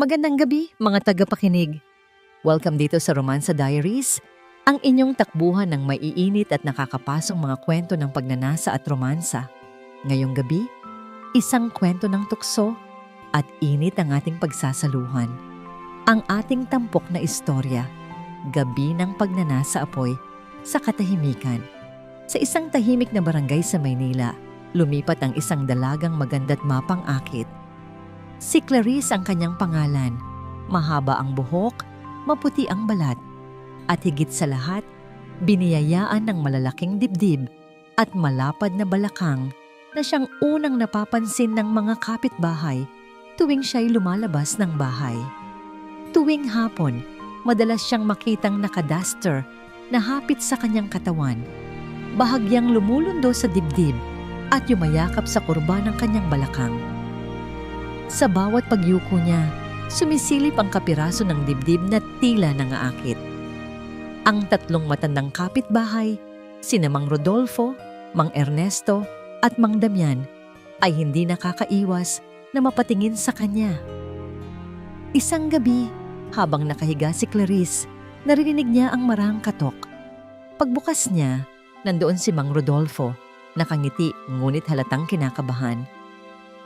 Magandang gabi, mga tagapakinig. Welcome dito sa Romansa Diaries, ang inyong takbuhan ng maiinit at nakakapasong mga kwento ng pagnanasa at romansa. Ngayong gabi, isang kwento ng tukso at init ang ating pagsasaluhan. Ang ating tampok na istorya, Gabi ng Pagnanasa Apoy sa Katahimikan. Sa isang tahimik na barangay sa Maynila, lumipat ang isang dalagang maganda't mapang akit. Si Clarice ang kanyang pangalan. Mahaba ang buhok, maputi ang balat, at higit sa lahat, biniyayaan ng malalaking dibdib at malapad na balakang na siyang unang napapansin ng mga kapitbahay tuwing siya'y lumalabas ng bahay. Tuwing hapon, madalas siyang makitang nakaduster na hapit sa kanyang katawan. Bahagyang lumulundo sa dibdib at yumayakap sa kurba ng kanyang balakang. Sa bawat pagyuko niya, sumisilip ang kapiraso ng dibdib na tila nangaakit. Ang tatlong matandang kapitbahay, sina Mang Rodolfo, Mang Ernesto at Mang Damian ay hindi nakakaiwas na mapatingin sa kanya. Isang gabi, habang nakahiga si Clarice, narinig niya ang marang katok. Pagbukas niya, nandoon si Mang Rodolfo, nakangiti ngunit halatang kinakabahan.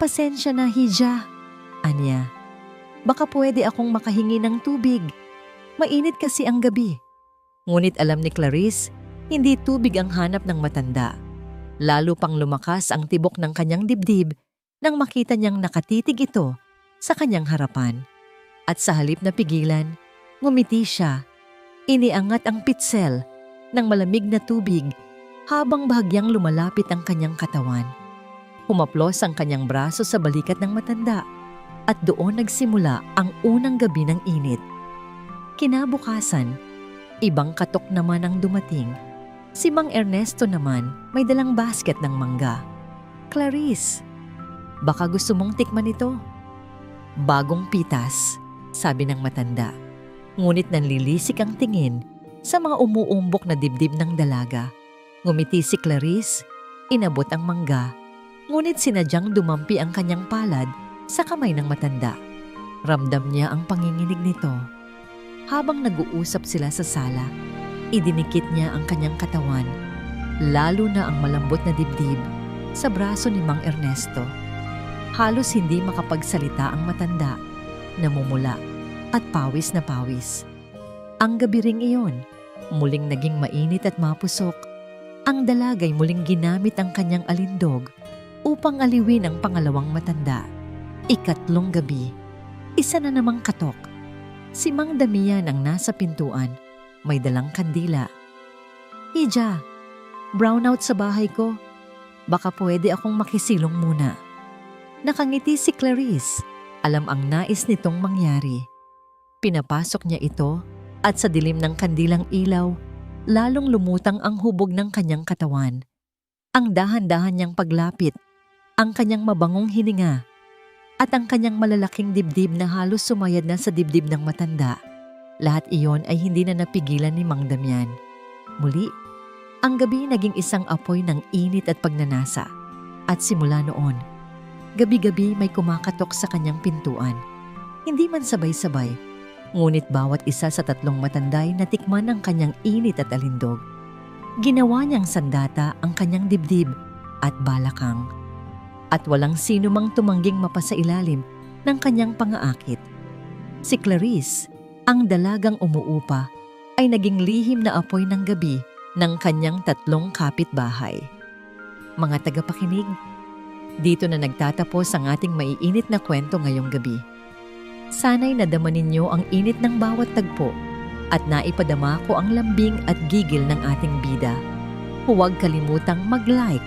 Pasensya na, Hija. Anya, baka pwede akong makahingi ng tubig. Mainit kasi ang gabi. Ngunit alam ni Clarice, hindi tubig ang hanap ng matanda. Lalo pang lumakas ang tibok ng kanyang dibdib nang makita niyang nakatitig ito sa kanyang harapan. At sa halip na pigilan, ngumiti siya. Iniangat ang pitsel ng malamig na tubig habang bahagyang lumalapit ang kanyang katawan. Humaplos ang kanyang braso sa balikat ng matanda at doon nagsimula ang unang gabi ng init. Kinabukasan, ibang katok naman ang dumating. Si Mang Ernesto naman may dalang basket ng mangga. Clarice, baka gusto mong tikman ito. Bagong pitas, sabi ng matanda. Ngunit nanlilisik ang tingin sa mga umuumbok na dibdib ng dalaga. Ngumiti si Clarice, inabot ang mangga, ngunit sinadyang dumampi ang kanyang palad sa kamay ng matanda. Ramdam niya ang panginginig nito. Habang nag-uusap sila sa sala, idinikit niya ang kanyang katawan, lalo na ang malambot na dibdib sa braso ni Mang Ernesto. Halos hindi makapagsalita ang matanda, namumula at pawis na pawis. Ang gabi ring iyon, muling naging mainit at mapusok. Ang dalagay muling ginamit ang kanyang alindog upang aliwin ang pangalawang matanda. Ikatlong gabi, isa na namang katok. Si Mang Damian ang nasa pintuan, may dalang kandila. Ija, brownout sa bahay ko. Baka pwede akong makisilong muna. Nakangiti si Clarice. Alam ang nais nitong mangyari. Pinapasok niya ito at sa dilim ng kandilang ilaw, lalong lumutang ang hubog ng kanyang katawan. Ang dahan-dahan niyang paglapit, ang kanyang mabangong hininga, at ang kanyang malalaking dibdib na halos sumayad na sa dibdib ng matanda. Lahat iyon ay hindi na napigilan ni Mang Damian. Muli, ang gabi naging isang apoy ng init at pagnanasa. At simula noon, gabi-gabi may kumakatok sa kanyang pintuan. Hindi man sabay-sabay, ngunit bawat isa sa tatlong matanday natikman ang kanyang init at alindog. Ginawa niyang sandata ang kanyang dibdib at balakang at walang sino mang tumangging mapasailalim ng kanyang pangaakit. Si Clarice, ang dalagang umuupa, ay naging lihim na apoy ng gabi ng kanyang tatlong kapitbahay. Mga tagapakinig, dito na nagtatapos ang ating maiinit na kwento ngayong gabi. Sana'y nadama ninyo ang init ng bawat tagpo at naipadama ko ang lambing at gigil ng ating bida. Huwag kalimutang mag-like,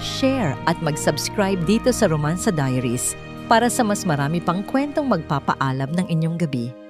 share at mag-subscribe dito sa Romansa Diaries para sa mas marami pang kwentong magpapaalam ng inyong gabi.